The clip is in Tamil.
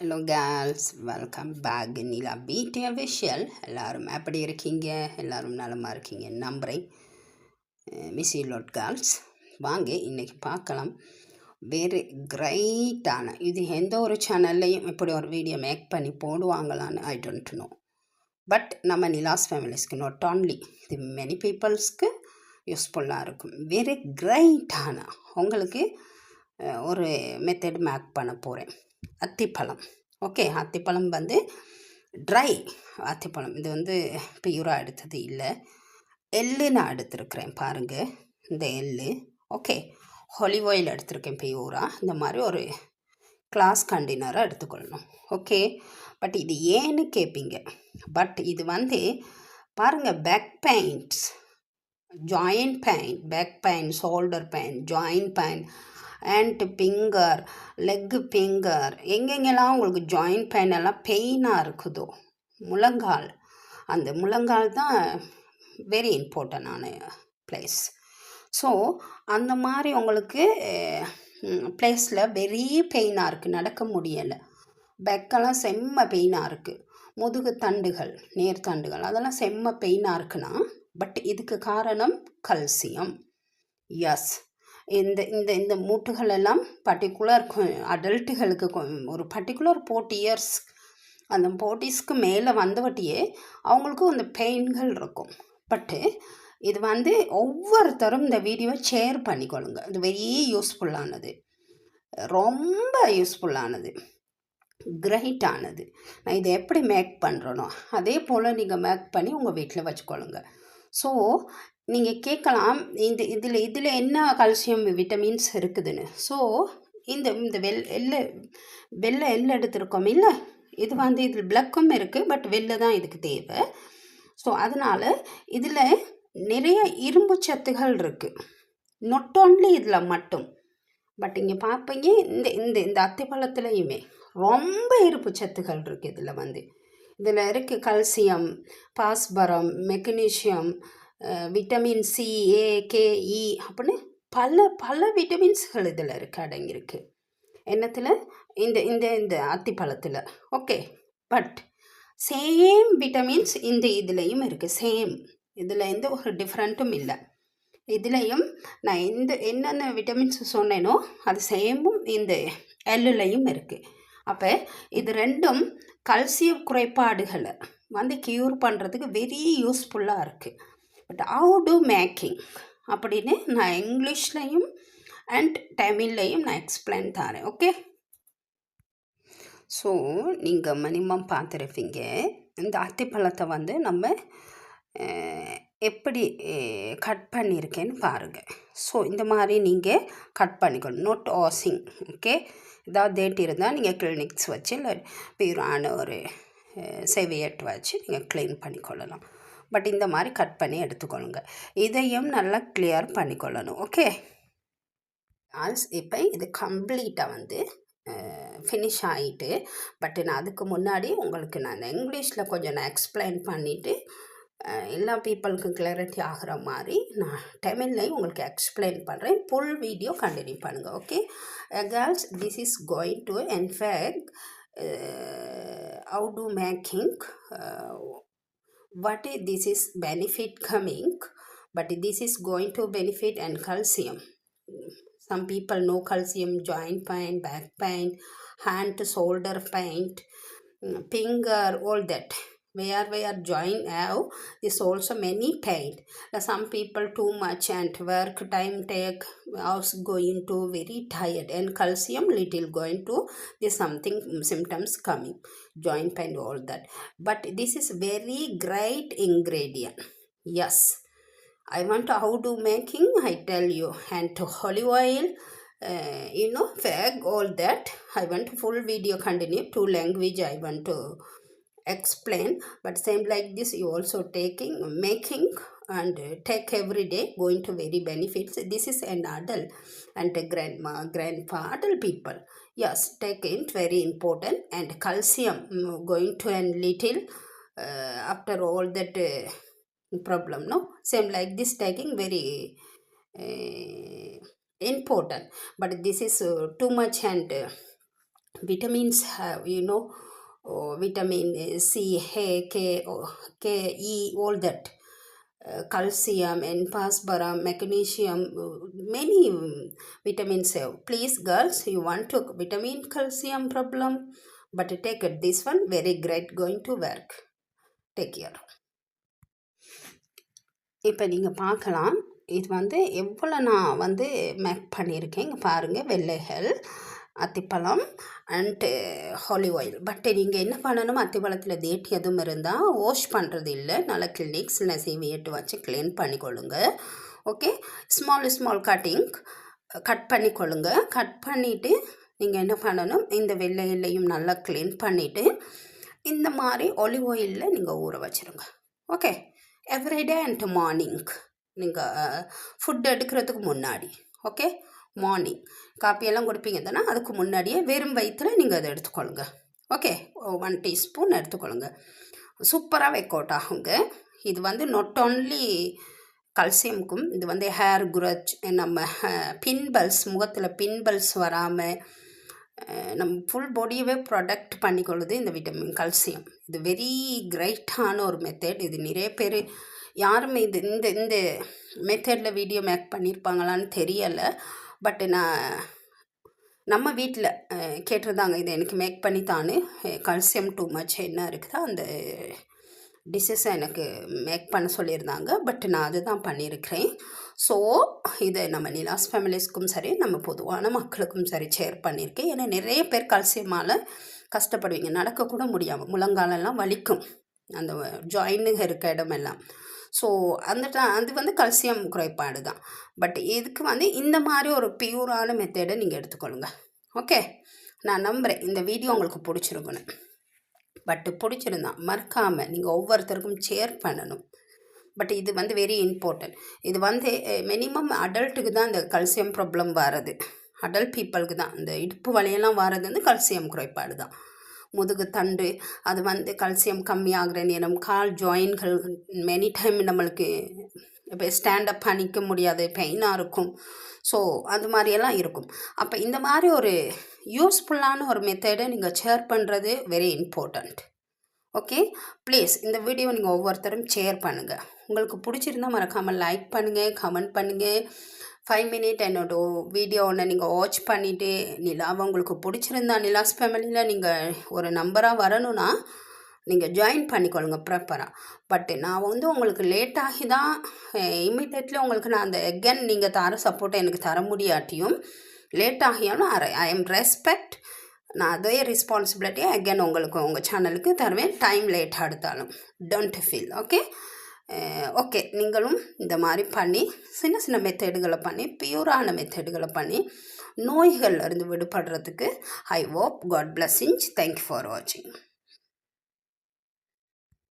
Hello girls welcome back Neela PD official எல்லோரும் எப்படி இருக்கீங்க? எல்லோரும் நலமாக இருக்கீங்க? நம்புகிறேன் மிஸ் லோட் கேர்ள்ஸ் வாங்க இன்றைக்கி பார்க்கலாம். வெரி கிரைட்டான இது எந்த ஒரு சேனல்லையும் இப்படி ஒரு வீடியோ மேக் பண்ணி போடுவாங்களான்னு ஐ டோன்ட் நோ பட் நம்ம நிலாஸ் ஃபேமிலிஸ்க்கு நாட் ஓன்லி இது மெனி பீப்புள்ஸ்க்கு யூஸ்ஃபுல்லாக இருக்கும். வெரி கிரைட்டான உங்களுக்கு ஒரு மெத்தட் மேக் பண்ண போகிறேன் அத்திப்பழம். ஓகே அத்திப்பழம் வந்து ட்ரை அத்திப்பழம். இது வந்து பியூராக எடுத்தது இல்லை. எள்ளு நான் எடுத்திருக்கிறேன் பாருங்கள் இந்த எள்ளு. ஓகே ஹொலிவ் ஆயில் எடுத்திருக்கேன் பியூராக இந்த மாதிரி ஒரு கிளாஸ் கண்டெய்னராக எடுத்துக்கொள்ளணும். ஓகே பட் இது ஏன்னு கேட்பீங்க பட் இது வந்து பாருங்கள் back pains joint pain back pain shoulder pain joint pain and finger leg finger எங்கெங்கெல்லாம் உங்களுக்கு ஜாயின்ட் பெயின் எல்லாம் பெயினாக இருக்குதோ முழங்கால். அந்த முழங்கால் தான் வெரி இம்பார்ட்டண்டான பிளேஸ் ஸோ அந்த மாதிரி உங்களுக்கு பிளேஸில் வெரி பெயினாக இருக்குது நடக்க முடியலை. பெக்கெல்லாம் செம்ம பெயினாக இருக்குது முதுகு தண்டுகள் நேர்த்தண்டுகள் அதெல்லாம் செம்ம பெயினாக இருக்குன்னா பட் இதுக்கு காரணம் கல்சியம் எஸ் இந்த இந்த இந்த மூட்டுகள் எல்லாம் பர்டிகுலர் அடல்ட்டுகளுக்கு ஒரு பர்டிகுலர் ஃபோர்ட்டி இயர்ஸ் அந்த ஃபோர்ட்டிஸ்க்கு மேலே வந்தவட்டியே அவங்களுக்கும் அந்த பெயின்கள் இருக்கும். பட்டு இது வந்து ஒவ்வொருத்தரும் இந்த வீடியோவை ஷேர் பண்ணிக்கொள்ளுங்க. இது வெரி யூஸ்ஃபுல்லானது ரொம்ப யூஸ்ஃபுல்லானது கிரைட்டானது நான் இதை எப்படி மேக் பண்ணுறனோ அதே போல் நீங்கள் மேக் பண்ணி உங்கள் வீட்டில் வச்சுக்கொள்ளுங்க. ஸோ நீங்கள் கேட்கலாம். இந்த இதில் இதில் என்ன கால்சியம் விட்டமின்ஸ் இருக்குதுன்னு. ஸோ இந்த இந்த வெள் எள்ளு வெள்ளை எள்ளு எடுத்திருக்கோம் இல்லை? இது வந்து இதில் பிளக்கும் இருக்குது பட் வெள்ளை தான் இதுக்கு தேவை. ஸோ அதனால் இதில் நிறைய இரும்பு சத்துகள் இருக்குது நொட் ஓன்லி இதில் மட்டும் பட் இங்கே பார்ப்பீங்க இந்த இந்த இந்த அத்திப்பழத்துலையுமே ரொம்ப இருப்பு சத்துகள் இருக்குது இதில் வந்து. இதில் இருக்குது calcium phosphorus magnesium vitamin C A K E அப்படின்னு பல பல விட்டமின்ஸ்கள் இதில் இருக்கு அடங்கியிருக்கு. என்னத்தில்? இந்த இந்த இந்த அத்திப்பழத்தில். ஓகே பட் சேம் விட்டமின்ஸ் இந்த இதுலேயும் இருக்குது சேம் இதில் எந்த ஒரு டிஃப்ரெண்ட்டும் இல்லை. இதுலேயும் நான் எந்த என்னென்ன விட்டமின்ஸ் சொன்னேனோ அது சேமும் இந்த எல்லுலேயும் இருக்குது அப்போ இது ரெண்டும் கல்சியம் குறைபாடுகளை வந்து க்யூர் பண்ணுறதுக்கு வெரி யூஸ்ஃபுல்லாக இருக்குது பட் ஹவு டு மேக்கிங் அப்படின்னு நான் இங்கிலீஷ்லையும் அண்ட் தமிழ்லையும் நான் எக்ஸ்பிளைன் தரேன் ஓகே ஸோ நீங்கள் மினிமம் பார்த்துருப்பீங்க. இந்த அத்திப்பழத்தை வந்து நம்ம எப்படி கட் பண்ணியிருக்கேன்னு பாருங்கள் ஸோ இந்த மாதிரி நீங்கள் கட் பண்ணிக்கணும். நோட் ஆசிங் ஓகே ஏதாவது டேட் இருந்தால் நீங்கள் கிளினிக்ஸ் வச்சு இல்லை பியூரான ஒரு செவியட் வச்சு நீங்கள் க்ளீன் பண்ணிக்கொள்ளலாம். பட் இந்த மாதிரி கட் பண்ணி எடுத்துக்கொள்ளுங்க இதையும் நல்லா கிளியர் பண்ணிக்கொள்ளணும். ஓகே ஆல்ஸ் இப்போ இது கம்ப்ளீட்டாக வந்து ஃபினிஷ் ஆகிட்டு பட் நான் அதுக்கு முன்னாடி உங்களுக்கு நான் இங்கிலீஷில் கொஞ்சம் நான் எக்ஸ்பிளைன் பண்ணிவிட்டு எல்லா பீப்புளுக்கும் கிளாரிட்டி ஆகிற மாதிரி நான் தமிழ்லையும் உங்களுக்கு எக்ஸ்பிளைன் பண்ணுறேன் ஃபுல் வீடியோ கண்டினியூ பண்ணுங்கள் okay girls this is going to in fact how to making what is this is benefit coming but this is going to benefit and calcium. Some people know calcium joint pain back pain hand shoulder pain finger all that where we are joint have is also many pain Uh, some people too much and work time take also going to very tired and calcium little going to this something symptoms coming joint pain all that. But this is very great ingredient. Yes. I want to how to making? I tell you. And to olive oil uh, you know fag all that. I want full video continue two language i want to explain but same like this you also taking making and take every day going to very benefits. This is an adult and grandma grandpa adult people. Yes take it very important. And calcium mm, going to a little uh, after all that uh, problem no? Same like this taking very uh, important. But this is uh, too much and uh, vitamins have you know vitamin c K, K, oh, K, E, all that uh, calcium and phosphorus magnesium uh, many um, vitamins have please girls you want to vitamin calcium problem but take it this one very great going to work take care இப்போ நீங்கள் பார்க்கலாம் இது வந்து எவ்வளோ நான் வந்து மேக் பண்ணியிருக்கேன் இங்கே பாருங்கள் வெள்ளைகள் அத்திப்பழம் அண்டு ஹாலி ஆயில் பட் நீங்கள் என்ன பண்ணணும்? அத்திப்பழத்தில் தேட்டி எதுவும் இருந்தால் வாஷ் பண்ணுறது இல்லை. நல்லா கிளினிக்ஸ் இல்லை சீவியட்டு வச்சு க்ளீன் பண்ணிக்கொள்ளுங்க. Okay small small cutting cut பண்ணிக்கொள்ளுங்க. கட் பண்ணிவிட்டு நீங்கள் என்ன பண்ணணும்? இந்த வெள்ளையிலையும் நல்லா க்ளீன் பண்ணிவிட்டு இந்த மாதிரி ஒலிவ் ஆயிலில் நீங்கள் ஊற வச்சுருங்க. ஓகே எவ்ரிடே அண்ட் மார்னிங் நீங்கள் ஃபுட் எடுக்கிறதுக்கு முன்னாடி. ஓகே மார்னிங் காப்பியெல்லாம் கொடுப்பீங்க தானே? அதுக்கு முன்னாடியே வெறும் வயிற்றில் நீங்கள் அதை எடுத்துக்கொள்ளுங்க. ஓகே ஒன் டீஸ்பூன் எடுத்துக்கொள்ளுங்க. சூப்பராக ஒர்க் அவுட் ஆகுங்க. இது வந்து நாட் ஓன்லி கல்சியமுக்கும் இது வந்து ஹேர் குரச் eh, நம்ம பின்பல்ஸ் முகத்தில் பின்பல்ஸ் வராமல் நம்ம ஃபுல் பாடியவே ப்ரொடக்ட் பண்ணிக்கொள்ளுது இந்த விட்டமின் கல்சியம் இது வெரி கிரேட்டான ஒரு மெத்தட் இது நிறைய பேர் யாருமே இது இந்த இந்த மெத்தடில் வீடியோ மேக் பண்ணியிருப்பாங்களான்னு தெரியலை. பட்டு நான் நம்ம வீட்டில் கேட்டிருந்தாங்க இதை எனக்கு மேக் பண்ணி தானு கல்சியம் டூ மச் என்ன இருக்குதோ அந்த டிஷ்ஷஸை எனக்கு மேக் பண்ண சொல்லியிருந்தாங்க. பட் நான் அதுதான் பண்ணியிருக்கிறேன் ஸோ இதை நம்ம நிலாஸ் ஃபேமிலிஸ்க்கும் சரி நம்ம பொதுவான மக்களுக்கும் சரி ஷேர் பண்ணியிருக்கேன் ஏன்னா நிறைய பேர் கல்சியமால் கஷ்டப்படுவீங்க. நடக்கக்கூட முடியாமல் முழங்காலெல்லாம் வலிக்கும். அந்த ஜாயினுங்க இருக்க இடமெல்லாம். ஸோ அந்த அது வந்து கல்சியம் குறைபாடு தான் பட் இதுக்கு வந்து இந்த மாதிரி ஒரு பியூரான மெத்தடை நீங்கள் எடுத்துக்கொள்ளுங்க. ஓகே நான் நம்புகிறேன் இந்த வீடியோ உங்களுக்கு பிடிச்சிருக்கணும் பட்டு பிடிச்சிருந்தா மறக்காமல் நீங்கள் ஒவ்வொருத்தருக்கும் ஷேர் பண்ணணும். பட் இது வந்து வெரி இம்பார்ட்டன்ட் இது வந்து மினிமம் அடல்ட்டுக்கு தான் இந்த கல்சியம் ப்ராப்ளம் வர்றது. அடல்ட் பீப்புளுக்கு தான். இந்த இடுப்பு வலையெல்லாம் வர்றது வந்து கல்சியம் குறைபாடு தான் முதுகு தண்டு அது வந்து கல்சியம் கம்மியாகிற நேரம் கால் ஜாயின்கள் மெனி டைம் நம்மளுக்கு இப்போ ஸ்டாண்டப் பண்ணிக்க முடியாது பெயினாக இருக்கும். ஸோ அது மாதிரியெல்லாம் இருக்கும். அப்போ இந்த மாதிரி ஒரு யூஸ்ஃபுல்லான ஒரு மெத்தடை நீங்கள் ஷேர் பண்ணுறது வெரி இம்பார்ட்டண்ட் ஓகே ப்ளீஸ் இந்த வீடியோ நீங்கள் ஒவ்வொருத்தரும் ஷேர் பண்ணுங்கள் உங்களுக்கு பிடிச்சிருந்தால் மறக்காமல் லைக் பண்ணுங்கள் கமெண்ட் பண்ணுங்கள் ஃபைவ் மினிட் என்னோட வீடியோ ஒன்று நீங்கள் வாட்ச் பண்ணிவிட்டு நிலாவை உங்களுக்கு பிடிச்சிருந்தா நிலாஸ் ஃபேமிலியில் நீங்கள் ஒரு நம்பராக வரணும்னா நீங்கள் ஜாயின் பண்ணிக்கொள்ளுங்க ப்ராப்பராக பட் நான் வந்து உங்களுக்கு லேட் ஆகி தான் இம்மிடியட்லி உங்களுக்கு நான் அந்த எகன் நீங்கள் தர சப்போர்ட்டை எனக்கு தர முடியாட்டியும் லேட் ஆகியாலும் ஐ எம் ரெஸ்பெக்ட் நான் அதே ரெஸ்பான்சிபிலிட்டியை அகேன் உங்களுக்கு உங்கள் சேனலுக்கு தருவேன் டைம் லேட் எடுத்தாலும். டோன்ட் ஃபீல் ஓகே ஓகே நீங்களும் இந்த மாதிரி பண்ணி சின்ன சின்ன மெத்தேடுகளை பண்ணி பியூரான மெத்தேடுகளை பண்ணி நோய்கள் இருந்து விடுபடுறதுக்கு I hope God blessings thank you for வாட்சிங்